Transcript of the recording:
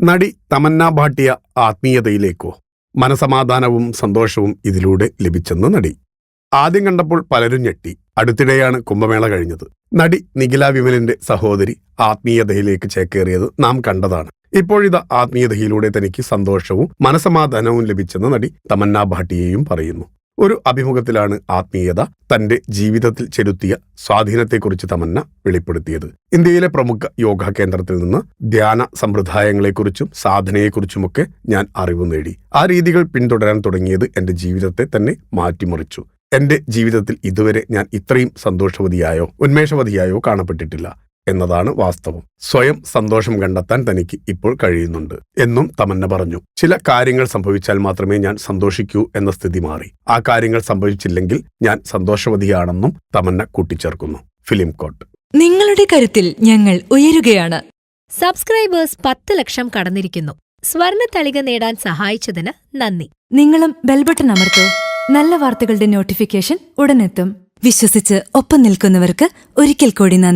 നടി തമന്ന ഭാട്ടിയ ആത്മീയതയിലേക്കോ. മനസമാധാനവും സന്തോഷവും ഇതിലൂടെ ലഭിച്ചെന്ന് നടി. ആദ്യം കണ്ടപ്പോൾ പലരും ഞെട്ടി. അടുത്തിടെയാണ് കുംഭമേള കഴിഞ്ഞത്. നടി നിഖില വിമലിന്റെ സഹോദരി ആത്മീയതയിലേക്ക് ചേക്കേറിയത് നാം കണ്ടതാണ്. ഇപ്പോഴിത് ആത്മീയതയിലൂടെ തനിക്ക് സന്തോഷവും മനസമാധാനവും ലഭിച്ചെന്ന് നടി തമന്ന ഭാട്ടിയയും പറയുന്നു. ഒരു അഭിമുഖത്തിലാണ് ആത്മീയത തന്റെ ജീവിതത്തിൽ ചെലുത്തിയ സ്വാധീനത്തെക്കുറിച്ച് തമന്ന വെളിപ്പെടുത്തിയത്. ഇന്ത്യയിലെ പ്രമുഖ യോഗ കേന്ദ്രത്തിൽ നിന്ന് ധ്യാന സമ്പ്രദായങ്ങളെക്കുറിച്ചും സാധനയെക്കുറിച്ചുമൊക്കെ ഞാൻ അറിവ് നേടി. ആ രീതികൾ പിന്തുടരാൻ തുടങ്ങിയത് എന്റെ ജീവിതത്തെ തന്നെ മാറ്റിമറിച്ചു. എന്റെ ജീവിതത്തിൽ ഇതുവരെ ഞാൻ ഇത്രയും സന്തോഷവതിയായോ ഉന്മേഷവതിയായോ കാണപ്പെട്ടിട്ടില്ല. എന്നതാണ് വാസ്തവം. സ്വയം സന്തോഷം കണ്ടെത്താൻ തനിക്ക് ഇപ്പോൾ കഴിയുന്നുണ്ട് എന്നും തമന്ന പറഞ്ഞു. ചില കാര്യങ്ങൾ സംഭവിച്ചാൽ മാത്രമേ ഞാൻ സന്തോഷിക്കൂ എന്ന സ്ഥിതി മാറി. ആ കാര്യങ്ങൾ സംഭവിച്ചില്ലെങ്കിൽ ഞാൻ സന്തോഷവതിയാണെന്നും തമന്ന കൂട്ടിച്ചേർക്കുന്നു. ഫിലിം കോട്ട്. നിങ്ങളുടെ കരുത്തിൽ ഞങ്ങൾ ഉയരുകയാണ്. സബ്സ്ക്രൈബേഴ്സ് പത്ത് ലക്ഷം കടന്നിരിക്കുന്നു. സ്വർണ തളിക നേടാൻ സഹായിച്ചതിന് നന്ദി. നിങ്ങളും ബെൽബട്ടൺ അമർത്തോ. നല്ല വാർത്തകളുടെ നോട്ടിഫിക്കേഷൻ ഉടനെത്തും. വിശ്വസിച്ച് ഒപ്പം നിൽക്കുന്നവർക്ക് ഒരിക്കൽ കൂടി നന്ദി.